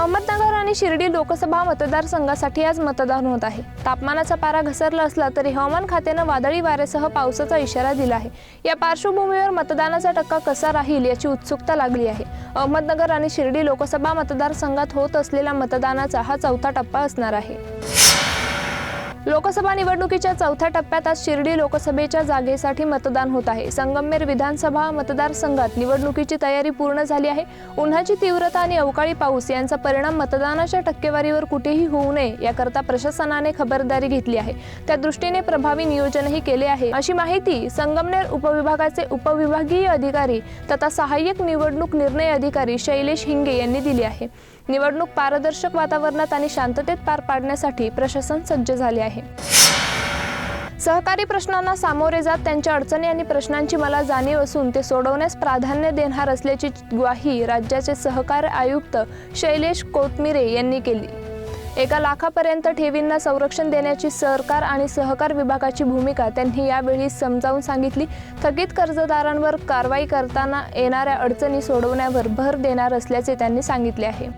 अहमदनगर आणि शिर्डी लोकसभा मतदारसंघासाठी आज मतदान होत आहे. तापमानाचा पारा घसरला असला तरी हवामान खात्यानं वादळी वाऱ्यासह पावसाचा इशारा दिला आहे. या पार्श्वभूमीवर मतदानाचा टक्का कसा राहील याची उत्सुकता लागली आहे. अहमदनगर आणि शिर्डी लोकसभा मतदारसंघात होत असलेल्या मतदानाचा हा चौथा टप्पा असणार आहे. लोकसभा निवडणुकीच्या चौथ्या टप्प्यात आज शिर्डी लोकसभेच्या जागेसाठी मतदान होत आहे. संगमनेर विधानसभा मतदारसंघात निवडणुकीची तयारी पूर्ण झाली आहे. उन्हाची तीव्रता आणि अवकाळी पाऊस यांचा परिणाम मतदानाच्या टक्केवारीवर कुठेही होऊ नये याकरता प्रशासनाने खबरदारी घेतली आहे. त्या दृष्टीने प्रभावी नियोजनही केले आहे. अशी माहिती संगमनेर उपविभागाचे उपविभागीय अधिकारी तथा सहाय्यक निवडणूक निर्णय अधिकारी शैलेश हिंगे यांनी दिली आहे. निवडणूक पारदर्शक वातावरणात आणि शांततेत पार पाडण्यासाठी प्रशासन सज्ज झाले आहे. सहकारी प्रश्नांना सामोरे जात त्यांच्या अडचणी आणि प्रश्नांची मला जाणीव असून ते सोडवण्यास प्राधान्य देणार असल्याची ग्वाही राज्याचे सहकार आयुक्त शैलेश कोतमिरे यांनी केली. एका लाखापर्यंत ठेवींना संरक्षण देण्याची सरकार आणि सहकार विभागाची भूमिका त्यांनी यावेळी समजावून सांगितली. थकीत कर्जदारांवर कारवाई करताना येणाऱ्या अडचणी सोडवण्यावर भर देणार असल्याचे त्यांनी सांगितले आहे.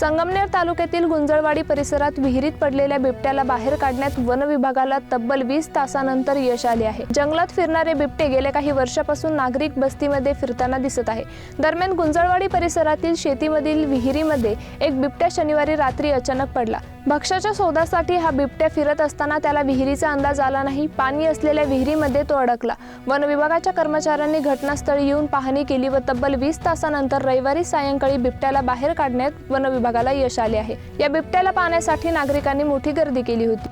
संगमनेर तालुक्यातील गुंजळवाडी परिसरात विहिरीत पडलेल्या बिबट्याला बाहेर काढण्यात वन विभागाला तब्बल वीस तासानंतर यश आले आहे. जंगलात फिरणारे बिबटे गेल्या काही वर्षापासून नागरिक बस्तीमध्ये फिरताना दिसत आहे. दरम्यान गुंजळवाडी परिसरातील शेतीमधील विहिरीमध्ये एक बिबट्या शनिवारी रात्री अचानक पडला. भक्ष्याच्या शोधासाठी हा बिबट्या फिरत असताना त्याला विहिरीचा अंदाज आला नाही. पाणी असलेल्या विहिरीमध्ये तो अडकला. वन विभागाच्या कर्मचाऱ्यांनी घटनास्थळी येऊन पाहणी केली व तब्बल वीस तासानंतर रविवारी सायंकाळी बिबट्याला बाहेर काढण्यात वन विभागाला यश आले आहे. या बिबट्याला पाहण्यासाठी नागरिकांनी मोठी गर्दी केली होती.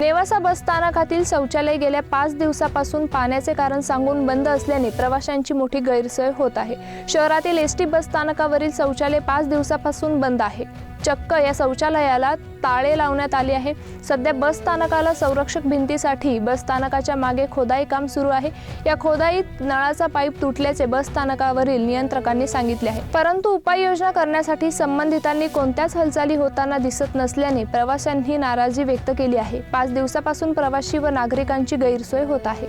नेवासा बस स्थानकातील शौचालय गेल्या पाच दिवसापासून पाण्याचे कारण सांगून बंद असल्याने प्रवाशांची मोठी गैरसोय होत आहे. शहरातील एस टी बस स्थानकावरील शौचालय पाच दिवसापासून बंद आहे. चक्क या शौचालयाला ताळे लावण्यात आले आहे. सध्या बस स्थानकाला संरक्षक भिंतीसाठी बस स्थानकाच्या मागे खोदाई काम सुरू आहे. या खोदाईत नळाचा पाईप तुटल्याचे बस स्थानकावरील नियंत्रकांनी सांगितले आहे. परंतु उपाययोजना करण्यासाठी संबंधितांनी कोणत्याच हालचाली होताना दिसत नसल्याने प्रवाशांनी नाराजी व्यक्त केली आहे. पाच दिवसापासून प्रवासी व नागरिकांची गैरसोय होत आहे.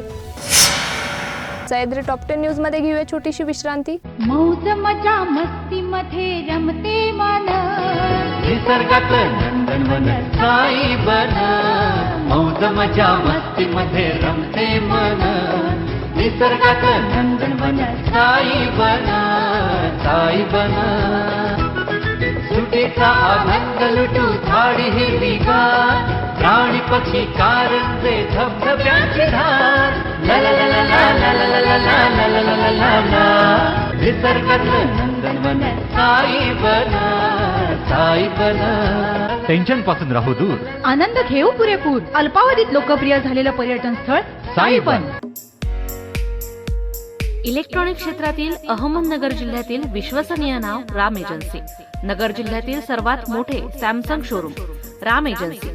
सह्याद्री टॉप टेन न्यूजमध्ये घेऊया छोटीशी विश्रांती. मौज मजा मस्ती मध्ये रमते मन. निसर्गात नंदनवन साई बन. मौज मजा मस्ती मध्ये रमते मन. निसर्गात नंदनवन साई बन. साई बन. सुटीचा आनंद लुटू झाडी पक्षी कारंजे धबधब्याची धार ला ला ला ला ला ला ला ला ला ला ला ला ला ला ला निसर्गात नंदनवन साई बन साई बन टेन्शनपासून राहू दूर आनंद घेऊ पुरेपूर अल्पावधीत लोकप्रिय झालेलं पर्यटन स्थळ साईबन इलेक्ट्रॉनिक क्षेत्रातील अहमदनगर जिल्ह्यातील विश्वसनीय नाव राम एजन्सी नगर जिल्ह्यातील सर्वात मोठे Samsung showroom Ram agency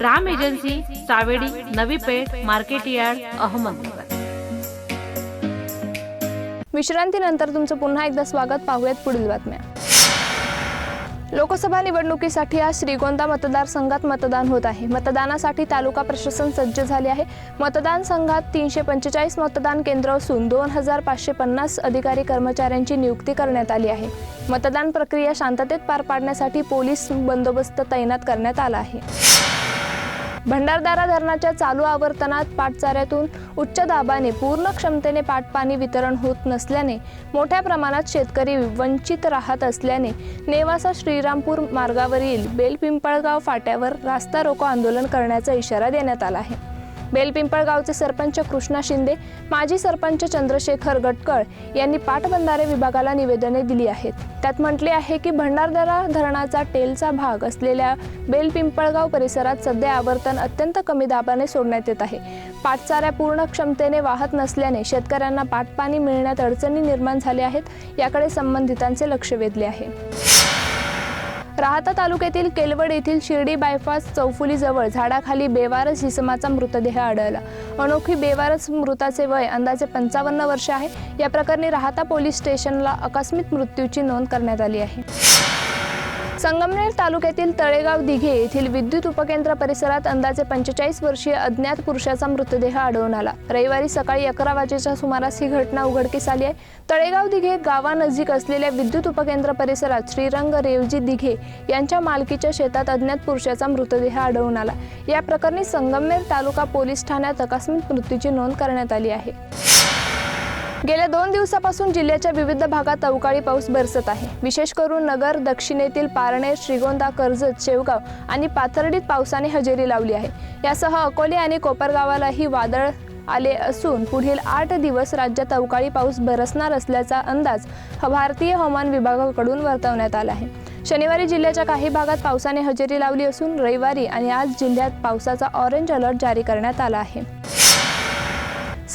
Ram agency Savedi Navi Peth market yard Ahmednagar. विश्रांतीनंतर तुमचं पुन्हा एकदा स्वागत पाहूयात पुढील बातम्या. लोकसभा निवडणुकीसाठी आज श्रीगोंदा मतदारसंघात मतदान होत आहे. मतदानासाठी तालुका प्रशासन सज्ज झाले आहे. मतदान संघात तीनशे पंचेचाळीस मतदान केंद्र असून दोन हजार पाचशे पन्नास अधिकारी कर्मचाऱ्यांची नियुक्ती करण्यात आली आहे. मतदान प्रक्रिया शांततेत पार पाडण्यासाठी पोलीस बंदोबस्त तैनात करण्यात आला आहे. भंडारदारा धरणाच्या चालू आवर्तनात पाटचाऱ्यातून उच्च दाबाने पूर्ण क्षमतेने पाटपाणी वितरण होत नसल्याने मोठ्या प्रमाणात शेतकरी वंचित राहत असल्याने नेवासा श्रीरामपूर मार्गावरील बेलपिंपळगाव फाट्यावर रास्ता रोको आंदोलन करण्याचा इशारा देण्यात आला आहे. बेलपिंपळगावचे सरपंच कृष्णा शिंदे माजी सरपंच चंद्रशेखर गटकळ यांनी पाटबंधारे विभागाला निवेदने दिली आहेत. त्यात म्हटले आहे की भंडारदरा धरणाचा टेलचा भाग असलेल्या बेलपिंपळगाव परिसरात सध्या आवर्तन अत्यंत कमी दाबाने सोडण्यात येत आहे. पाटचाऱ्या पूर्ण क्षमतेने वाहत नसल्याने शेतकऱ्यांना पाटपाणी मिळण्यात अडचणी निर्माण झाल्या आहेत याकडे संबंधितांचे लक्ष वेधले आहे. राहता तालुक्यातील केलवड येथील शिर्डी बायपास चौफुलीजवळ झाडाखाली बेवारस इसमाचा मृतदेह आढळला. अनोखी बेवारस मृताचे वय अंदाजे पंचावन्न वर्ष आहे. या प्रकरणी राहता पोलीस स्टेशनला आकस्मिक मृत्यूची नोंद करण्यात आली आहे. संगमनेर तालुक्यातील तळेगाव दिघे येथील विद्युत उपकेंद्र परिसरात अंदाजे पंचेचाळीस वर्षीय अज्ञात पुरुषाचा मृतदेह आढळून आला. रविवारी सकाळी अकरा वाजेच्या सुमारास ही घटना उघडकीस आली आहे. तळेगाव दिघे गावानजीक असलेल्या विद्युत उपकेंद्र परिसरात श्रीरंग रेवजी दिघे यांच्या मालकीच्या शेतात अज्ञात पुरुषाचा मृतदेह आढळून आला. या प्रकरणी संगमनेर तालुका पोलीस ठाण्यात आकस्मिक मृत्यूची नोंद करण्यात आली आहे. गेल्या दोन दिवसापासून जिल्ह्याच्या विविध भागात अवकाळी पाऊस बरसत आहे. विशेष करून नगर दक्षिणेतील पारनेर श्रीगोंदा कर्जत शेवगाव आणि पाथर्डीत पावसाने हजेरी लावली आहे. यासह अकोले आणि कोपरगावालाही वादळ आले असून पुढील आठ दिवस राज्यात अवकाळी पाऊस बरसणार असल्याचा अंदाज भारतीय हवामान विभागाकडून वर्तवण्यात आला आहे. शनिवारी जिल्ह्याच्या काही भागात पावसाने हजेरी लावली असून रविवारी आणि आज जिल्ह्यात पावसाचा ऑरेंज अलर्ट जारी करण्यात आला आहे.